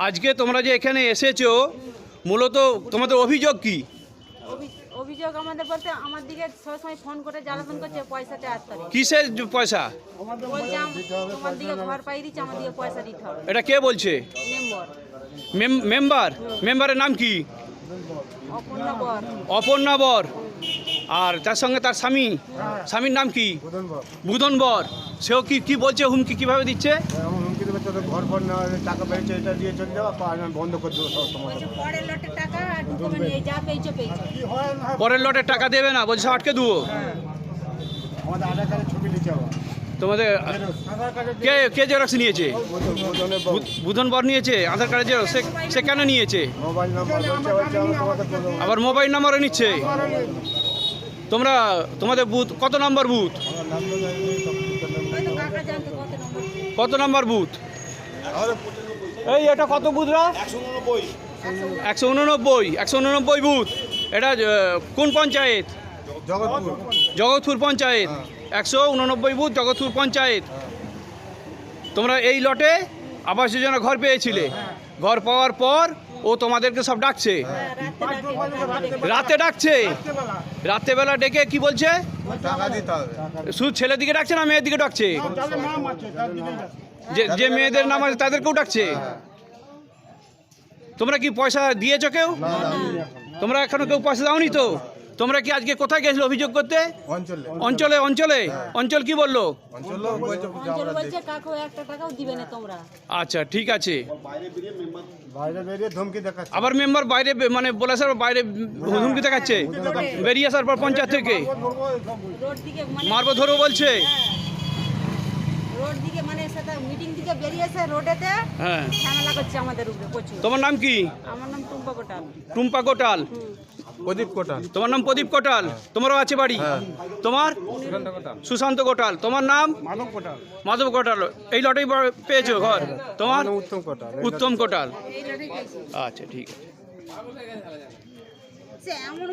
আজকে তোমরা যে এখানে এসেছ মূলত তোমাদের অভিযোগ কি? অভি- অভিযোগ আমাদের বলতে আমার দিকে সবসময় ফোন করে জ্বালাতন করছে পয়সাটা আর কিসের পয়সা? বলছে দিকে ঘর পাই দিচ্ছে আমার দিকে পয়সা দিতে হবে। এটা কে বলছে? মেম্বর। Mem- member? মেম্বারের নাম কি? অপূর্ণ বর। অপর্ণা বর। আর তার সঙ্গে তার স্বামী? স্বামীর নাম কি? বুধন বর। সেও কি কি বলছে হুমকি কীভাবে দিচ্ছে? তোদের ঘর ফর না হলে টাকা পেয়েছে এটা দিয়ে চলে যাওয়া আমি বন্ধ করে দেবো সব বলছে পরের লটের টাকা আর ঢুকবে না এই যা পেয়েছ পেয়েছ। পরের লটের টাকা দেবে না বলছে আটকে দেবো। আমাদের আধার কার্ডের ছবি নিচে আবার তোমাদের কে কে জেরক্স নিয়েছে? বুধন বর নিয়েছে আধার কার্ডের জেরক্স সে কেন নিয়েছে? আবার মোবাইল নাম্বারও নিচ্ছে। তোমরা তোমাদের বুথ কত নম্বর বুথ কত নম্বর। বুথ এই এটা কত বুথরা একশো উননব্বই একশো উননব্বই বুথ এটা কোন পঞ্চায়েত? জগৎপুর। জগৎপুর পঞ্চায়েত। একশো উননব্বই বুথ জগৎপুর পঞ্চায়েত। তোমরা এই লটে আবাস যোজনা ঘর পেয়েছিলে। ঘর পাওয়ার পর ও তোমাদেরকে সব ডাকছে। রাতে ডাকছে। রাত্রেবেলা ডেকে কি বলছে? টাকা দিতে হবে। শুধু ছেলের দিকে ডাকছে না মেয়ের দিকে ডাকছে? যে যে মেয়েদের নাম আছে তাদেরকেও ডাকছে? তোমরা কি পয়সা দিয়েছ কেউ? তোমরা এখনও কেউ পয়সা দাওনি তো? তোমরা কি আজকে কোথায় গেছিলে অভিযোগ করতে? অঞ্চলে। অঞ্চলে অঞ্চলে? অঞ্চল কি বলল? আচ্ছা ঠিক আছে। বাইরে বেরিয়ে ধমকি দেখাচ্ছে। আবার মেম্বার বাইরে মানে বলে আসার বাইরে হুমকি দেখাচ্ছে? বেরিয়ে আসার পর পঞ্চায়েত থেকে? মারবো ধরো বলছে। রোড দিকে মানে সেটা মিটিং দিকে বেরিয়েছে রোডেতে হ্যাঁ। ঝামেলা করছে আমাদের উপরে প্রচুর। তোমার নাম কি? আমার নাম টুম্পা কোটাল। টুম্পা কোটাল। প্রদীপ কোটাল। তোমার নাম প্রদীপ কোটাল? তোমারও আছে বাড়ি? তোমার? সুশান্ত কোটাল। তোমার নাম? মানব কোটাল। মাধব কোটাল। এই লটেই পেয়েছ ঘর? তোমার? উত্তম কোটাল। উত্তম কোটাল। আচ্ছা ঠিক আছে। সে এমন